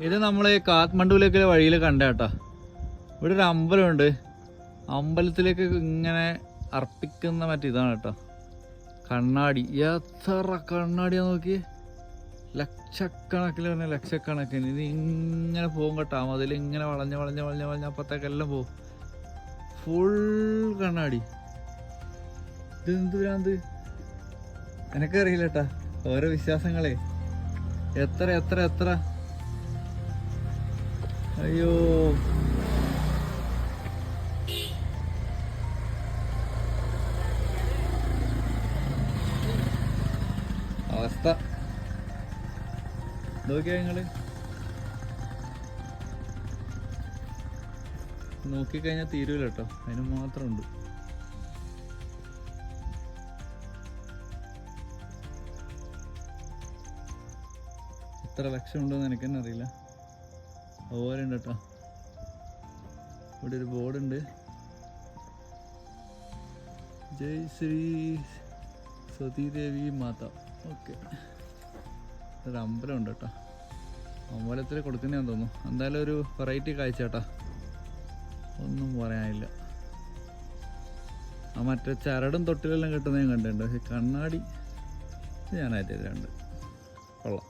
ഇത് നമ്മൾ കാത്മണ്ഡുവിലേക്കുള്ള വഴിയിൽ കണ്ട കേട്ടോ ഇവിടെ ഒരു അമ്പലമുണ്ട്. അമ്പലത്തിലേക്ക് ഇങ്ങനെ അർപ്പിക്കുന്ന മറ്റേ ഇതാണ് കേട്ടോ. കണ്ണാടി. എത്ര കണ്ണാടിയാ നോക്കി ലക്ഷക്കണക്കിൽ പറഞ്ഞ ലക്ഷക്കണക്കിന്. ഇത് ഇങ്ങനെ പോകും കേട്ടോ. അതിൽ ഇങ്ങനെ വളഞ്ഞ് വളഞ്ഞ് വളഞ്ഞ് വളഞ്ഞ് അപ്പത്തേക്കെല്ലാം പോകും. ഫുൾ കണ്ണാടി. ഇത് എന്ത് ഭ്രാന്ത്? എനക്കറിയില്ല കേട്ടാ. ഓരോ വിശ്വാസങ്ങളെ. എത്ര എത്ര എത്ര? അയ്യോ. അവസ്ഥ. നോക്കിയാ നിങ്ങൾ? നോക്കിക്കഴിഞ്ഞാൽ തീരൂല കേട്ടോ. അതിന് മാത്രമുണ്ട്. എത്ര ലക്ഷം ഉണ്ടോന്ന് എനിക്ക് തന്നെ അറിയില്ല. അതുപോലെ ഉണ്ട് കേട്ടോ. ഇവിടെ ഒരു ബോർഡുണ്ട്. ജയ് ശ്രീ സതീദേവി മാത. ഓക്കെ. ഒരു അമ്പലം ഉണ്ട് കേട്ടോ. അമ്പലത്തിൽ കൊടുക്കുന്നതാന്ന് തോന്നുന്നു. എന്തായാലും ഒരു വെറൈറ്റി കാഴ്ച കേട്ടോ. ഒന്നും പറയാനില്ല. ആ മറ്റേ ചരടും തൊട്ടിലെല്ലാം കിട്ടുന്നത് കണ്ടിട്ടുണ്ട്. പക്ഷെ കണ്ണാടി ഞാനായിട്ട് കണ്ട്. കൊള്ളാം.